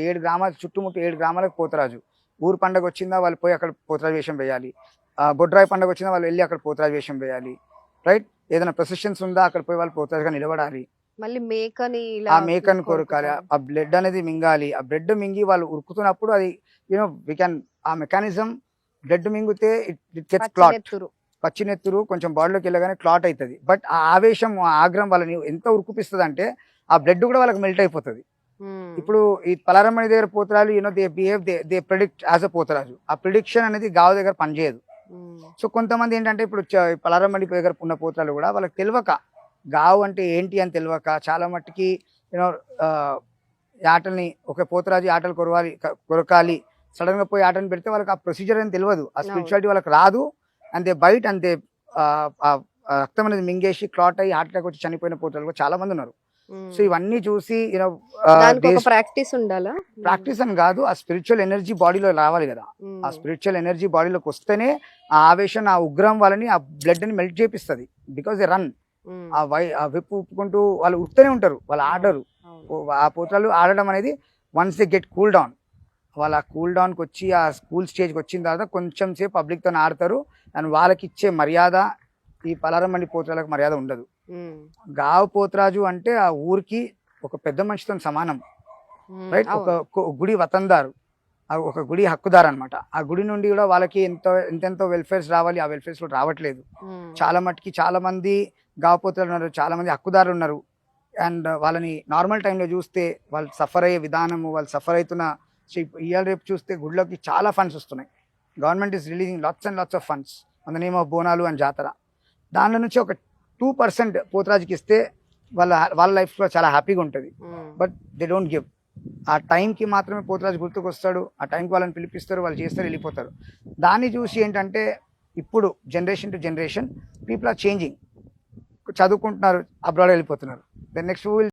ఏడు గ్రామాలు చుట్టుముట్టు ఏడు గ్రామాలకు పోతరాజు. ఊరు పండగ వచ్చిందా వాళ్ళు పోయి అక్కడ పోతరాజు వేషం వేయాలి. ఆ, బొడ్రాయి పండగ వచ్చిందా వాళ్ళు వెళ్ళి అక్కడ పోతరాజు వేషం వేయాలి. రైట్? ఏదైనా ప్రొసెషన్స్ ఉందా? అక్కడ పోయి వాళ్ళు పోతరాజుగా నిలబడాలి. మళ్ళీ మేకని ఆ మేకను కొరకాలి. ఆ బ్లడ్ అనేది మింగాలి. ఆ బ్లడ్ మింగి వాళ్ళు ఉరుకుతున్నప్పుడు అది you know we can uh mechanism blood మింగితే it gets పచ్చి క్లాట్ నెత్తురు. పచ్చినెత్తురు కొంచెం బాడీలోకి వెళ్ళగానే క్లాట్ అవుతుంది. బట్ ఆ ఆవేశం ఆగ్రహం వాళ్ళని ఎంత ఉరుకుపిస్తుంది అంటే ఆ బ్లడ్ కూడా వాళ్ళకి మెల్ట్ అయిపోతుంది. ఇప్పుడు ఈ పలారమ్మణి దగ్గర పోతరాలు you know they behave they they predict as a Pothuraju. ఆ ప్రిడిక్షన్ అనేది గావు దగ్గర పనిచేయదు. సో కొంతమంది ఏంటంటే ఇప్పుడు పలారమ్మడి దగ్గర ఉన్న పోతరాలు కూడా వాళ్ళకి తెలియక గావు అంటే ఏంటి అని తెలియక చాలా మట్టుకి యూనో ఆటల్ని ఒక పోతరాజు ఆటలు కొరవాలి కొరకాలి సడన్గా పోయి ఆటను పెడితే వాళ్ళకి ఆ ప్రొసీజర్ అని తెలియదు. ఆ స్పిరిచువాలిటీ వాళ్ళకి రాదు అండ్ దే బయట అండ్ దే రక్తం అనేది మింగేసి క్లాట్ అయ్యి హార్ట్ అటాక్ వచ్చి చనిపోయిన పోతరాలు కూడా చాలా మంది ఉన్నారు. సో ఇవన్నీ చూసి యూనో ఒక ప్రాక్టీస్ ఉండాలా? ప్రాక్టీస్ అని కాదు ఆ స్పిరిచువల్ ఎనర్జీ బాడీలో రావాలి కదా. ఆ స్పిరిచువల్ ఎనర్జీ బాడీలోకి వస్తేనే ఆ ఆవేశం ఆ ఉగ్రం వాళ్ళని ఆ బ్లడ్ని మెల్ట్ చేపిస్తుంది. Because they run. ఆ వై ఆ విప్పు ఉప్పుకుంటూ వాళ్ళు ఉత్తనే ఉంటారు. వాళ్ళు ఆడరు. అవును. ఓ- ఆ పోతలు ఆడడం అనేది once they get cool down వాళ్ళు ఆ కూల్ డౌన్కి వచ్చి ఆ స్కూల్ స్టేజ్కి వచ్చిన తర్వాత కొంచెం సేపు పబ్లిక్తో ఆడతారు. అండ్ వాళ్ళకి ఇచ్చే మర్యాద ఈ పలారమండి పోతలకు మర్యాద ఉండదు. గావు పోతరాజు అంటే ఆ ఊరికి ఒక పెద్ద మనిషితో సమానం. రైట్? ఒక గుడి వతందారు. ఆ ఒక గుడి హక్కుదారు అనమాట ఆ గుడి నుండి కూడా వాళ్ళకి ఎంతో ఎంతెంతో వెల్ఫేర్స్ రావాలి ఆ వెల్ఫేర్స్ కూడా రావట్లేదు. చాలా మట్టుకి చాలా మంది గావపోతులు ఉన్నారు చాలా మంది హక్కుదారులు ఉన్నారు. అండ్ వాళ్ళని నార్మల్ టైంలో చూస్తే వాళ్ళు సఫర్ అయ్యే విధానము వాళ్ళు సఫర్ అవుతున్న ఇవాళ రేపు చూస్తే గుడిలోకి చాలా ఫండ్స్ వస్తున్నాయి. Government is releasing lots and lots of funds మన నేమ్ ఆఫ్ బోనాలు అని జాతర దానిలో నుంచి ఒక టూ పర్సెంట్ పోతరాజుకి ఇస్తే వాళ్ళ వాళ్ళ లైఫ్లో చాలా హ్యాపీగా ఉంటుంది. But they don't give. ఆ టైంకి మాత్రమే పోతురాజు గుర్తుకు వస్తాడు ఆ టైంకి వాళ్ళని పిలిపిస్తారు వాళ్ళు చేస్తారు వెళ్ళిపోతారు. దాన్ని చూసి ఏంటంటే ఇప్పుడు generation to generation people are changing చదువుకుంటున్నారు అబ్రాడ్ వెళ్ళిపోతున్నారు. Then next will